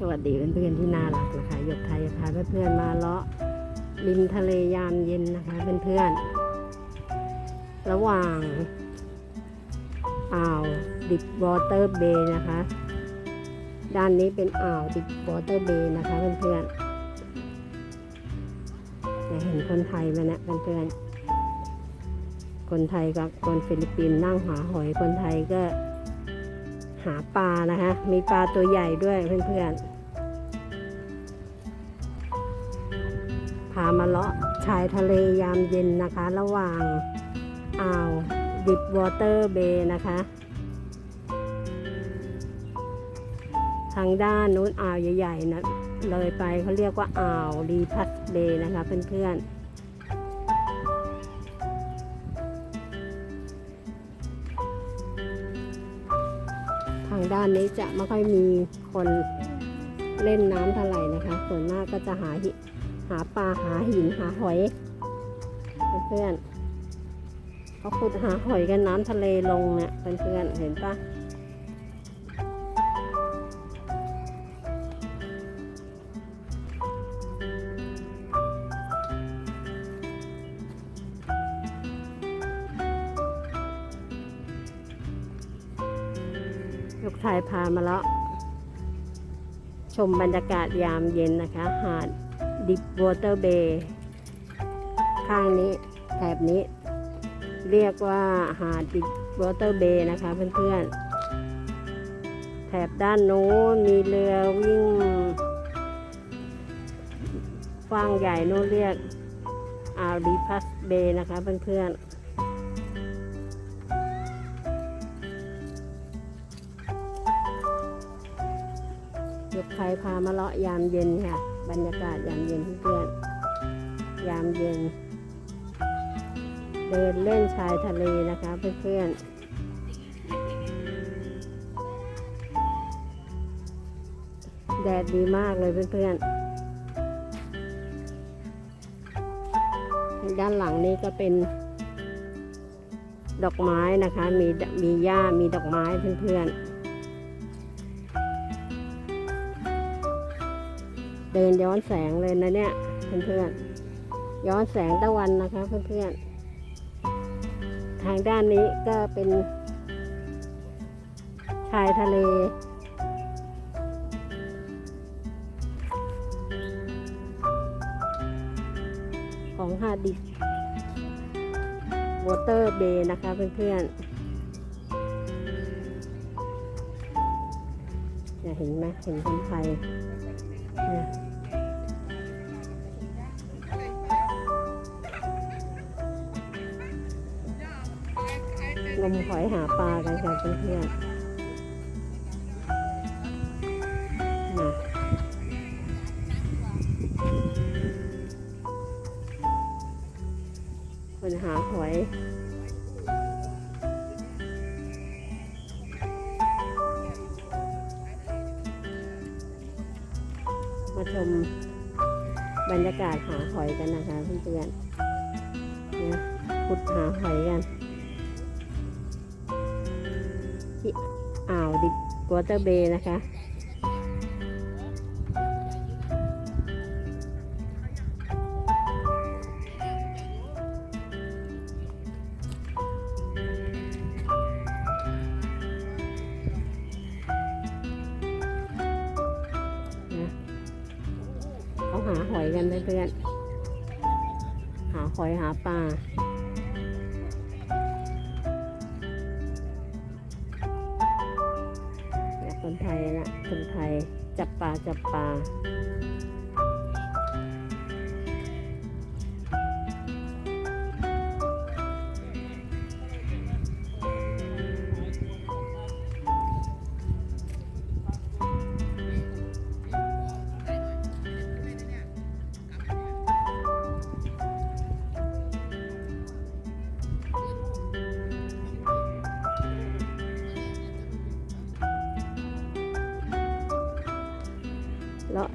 สวัสดีเพื่อนๆที่น่ารักนะคะหยกไทยพาเพื่อนๆมาเลาะริมทะเลยามเย็นนะคะเพื่อนๆ ระหว่างอ่าวดิบวอเตอร์เบย์นะคะ ด้านนี้เป็นอ่าวดิบวอเตอร์เบย์นะคะเพื่อนๆจะเห็นคนไทยไหมนะเพื่อนๆ คนไทยกับคนฟิลิปปินส์นั่งหาหอยคนไทยก็ หาปลานะคะ มีปลาตัวใหญ่ด้วยเพื่อนๆ พามาเลาะชายทะเลยามเย็นนะคะ ระหว่างอ่าวดิบวอเตอร์เบย์นะคะ ทางด้านนู้นอ่าวใหญ่ๆนะเลยไปเขาเรียกว่าอ่าวรีพัสเบย์นะคะเพื่อนๆ ทางด้านนี้จะไม่ค่อยมีคนเล่นน้ำเท่าไหร่นะคะ ส่วนมากก็จะหาหาปลาหาหินหาหอย เพื่อนเขาขุดหาหอยกันน้ำทะเลลงเนี่ยเพื่อนๆเห็นปะ ยกชายพามาแล้ว ชมบรรยากาศยามเย็นนะคะ หาดดิบวอเตอร์เบย์ข้างนี้แถบนี้ เรียกว่าหาดดิบวอเตอร์เบย์นะคะเพื่อนๆ แถบด้านโน้นมีเรือวิ่งฟางใหญ่โน้นเรียกอาวดีพัสเบย์นะคะเพื่อนๆามาเลาะยามเย็นค่ะ บรรยากาศยามเย็นเพื่อนยามเย็น เดินเล่นชายทะเลนะคะเพื่อนๆแดดดีมากเลยเพื่อนๆ ด้านหลังนี้ก็เป็น ดอกไม้นะคะ มีมีหญ้ามีดอกไม้เพื่อนๆ เดินย้อนแสงเลยนะเนี่ยเพื่อนๆย้อนแสงตะวันนะคะเพื่อนๆ ทางด้านนี้ก็เป็นชายทะเล ของหาดดิบวอเตอร์เบย์นะคะเพื่อนๆเนี่ยเห็นไหมเห็นคนไทย งมหอยหาปลากันค่ะเพื่อนๆคนหาหอยมาชมบรรยากาศหาหอยกันนะคะเพื่อนๆเนี่ยขุดหาหอยกัน อ่าวดิบวอเตอร์เบย์นะคะนะเขาหาหอยกันเพื่อนๆหาหอยหาปลา จับปลา เลาะ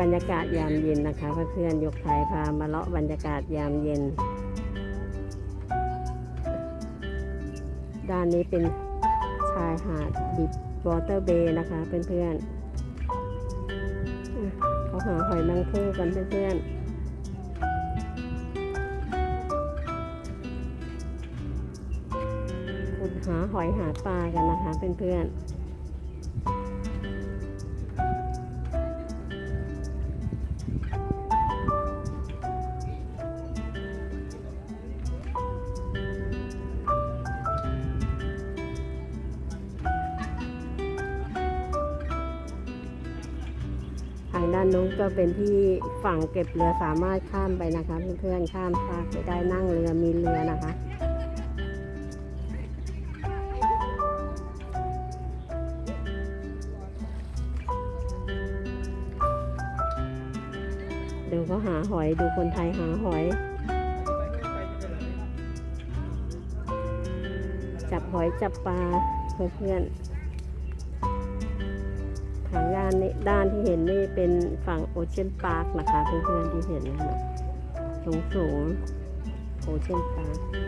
บรรยากาศยามเย็นนะคะเพื่อนๆยกไทยพามาเลาะบรรยากาศยามเย็น ด้านนี้เป็นชายหาดดิบวอเตอร์เบย์นะคะเพื่อนๆเขาหาหอยนางผู้กันเพื่อนๆขุดหาหอยหาปลากันนะคะเพื่อนๆ ด้านนู้นก็เป็นที่ฝั่งเก็บเรือสามารถข้ามไปนะคะเพื่อนๆข้ามฟากไปได้นั่งเรือมีเรือนะคะดูเขาหาหอยดูคนไทยหาหอย จับหอยจับปลาเพื่อนๆางด้านนี้ด้านที่เห็นนี่เป็นฝั่งโอเชียนพาร์คนะคะเพื่อนๆที่เห็นนะสูงสูงโอเชียนพาร์ค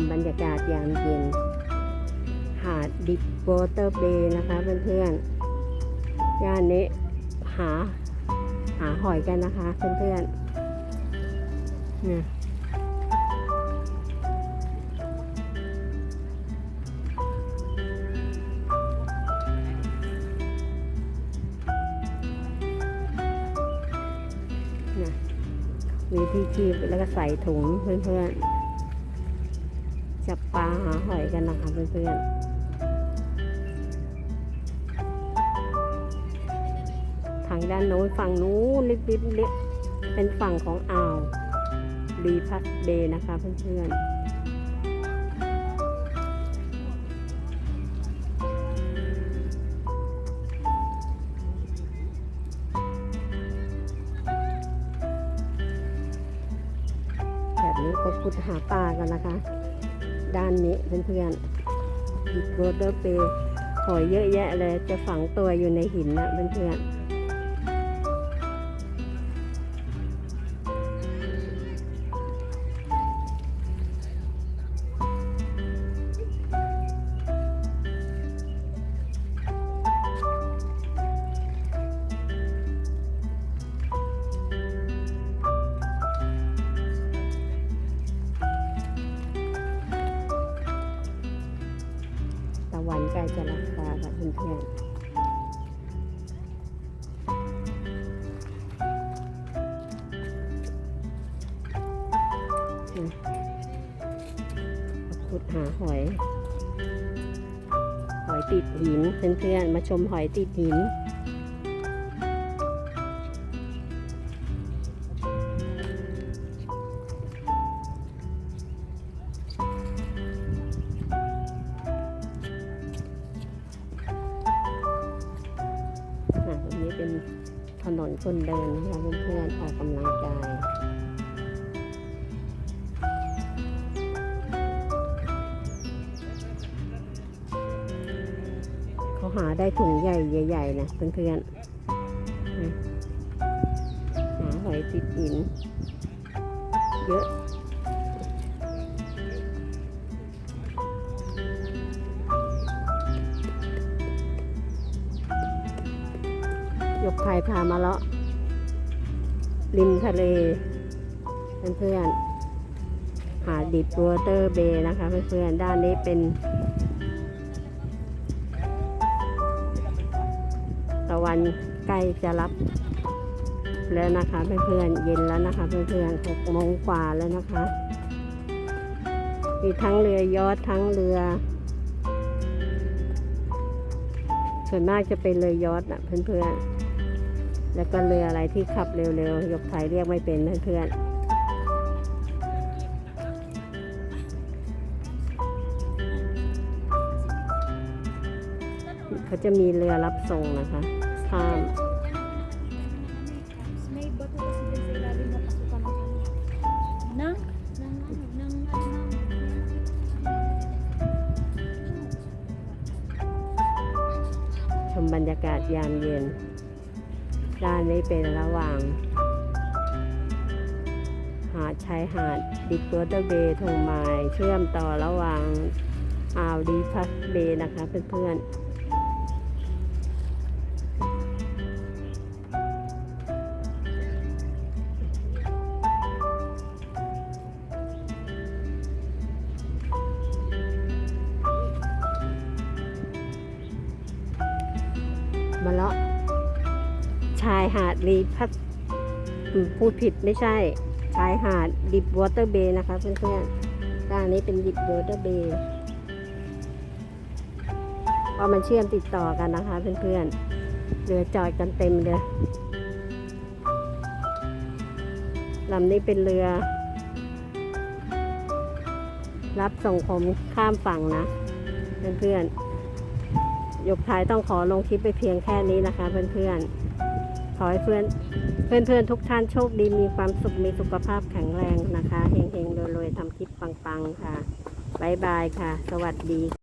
มบรรยากาศยามเย็น หาดดิบวอเตอร์เบย์นะคะเพื่อนๆย่านนี้หาหาหอยกันนะคะเพื่อนๆเนี่ยเนี่ยมีที่คีบแล้วก็ใส่ถุงเพื่อนๆ จับปลาหาหอยกันนะคะเพื่อนๆ ทางด้านโน้นฝั่งนู้นริบๆเล็กเป็นฝั่งของอ่าวรีพัสเดย์นะคะเพื่อนๆแบบนี้ก็ขุดหาปลากันนะคะ ด้านนี้เพื่อนๆดิโรเดอร์เปหอยเยอะแยะเลย จะฝังตัวอยู่ในหินนะเพื่อนๆ จะรักษาค่ะเพื่อนๆขุดหาหอย หอยติดหินเพื่อนๆมาชมหอยติดหิน คนเดินนะคะเพื่อนๆออกกำลังกายเขาหาได้ถุงใหญ่ใหญ่ๆนะเพื่อนๆหาหอยติดหิน เยอะายพามาเลาะริมทะเลเพื่อนๆหาดดิบวอเตอร์เบย์นะคะ เพื่อนๆด้านนี้เป็นตะวันใกล้จะรับแล้วนะคะเพื่อนๆเย็นแล้วนะคะ เพื่อนๆหกโมงกว่าแล้วนะคะ มีทั้งเรือยอททั้งเรือ ส่วนมากจะเป็นเรือยอทนะเพื่อนๆ แล้วก็เรืออะไรที่ขับเร็วๆยกไทยเรียกไม่เป็นเพื่อนๆเขาจะมีเรือรับส่งนะคะข้ามชมบรรยากาศยามเย็น ด้านนี้เป็นระหว่าง หาดชายหาดดิกวอเตอร์เบย์ทงไม้เชื่อมต่อระหว่างอ่าวดีพัสเบย์นะคะเพื่อนๆมาเลาะายหาดรีพัสอืมพูดผิดไม่ใช่ ชายหาดดิบวอเตอร์เบย์นะคะเพื่อนๆด้านนี้เป็นดิบวอเตอร์เบย์พอมันเชื่อมติดต่อกันนะคะ เพื่อนๆเรือจอดกันเต็มเลยลำนี้เป็นเรือ รับส่งผมข้ามฝั่งนะ เพื่อนๆยกท้ายต้องขอลงคลิปไปเพียงแค่นี้นะคะ เพื่อนๆ ขอให้เพื่อนเพื่อนๆทุกท่านโชคดีมีความสุขมีสุขภาพแข็งแรงนะคะเฮงเฮงรวยๆทำคลิปปังๆค่ะบ๊ายบายค่ะ สวัสดี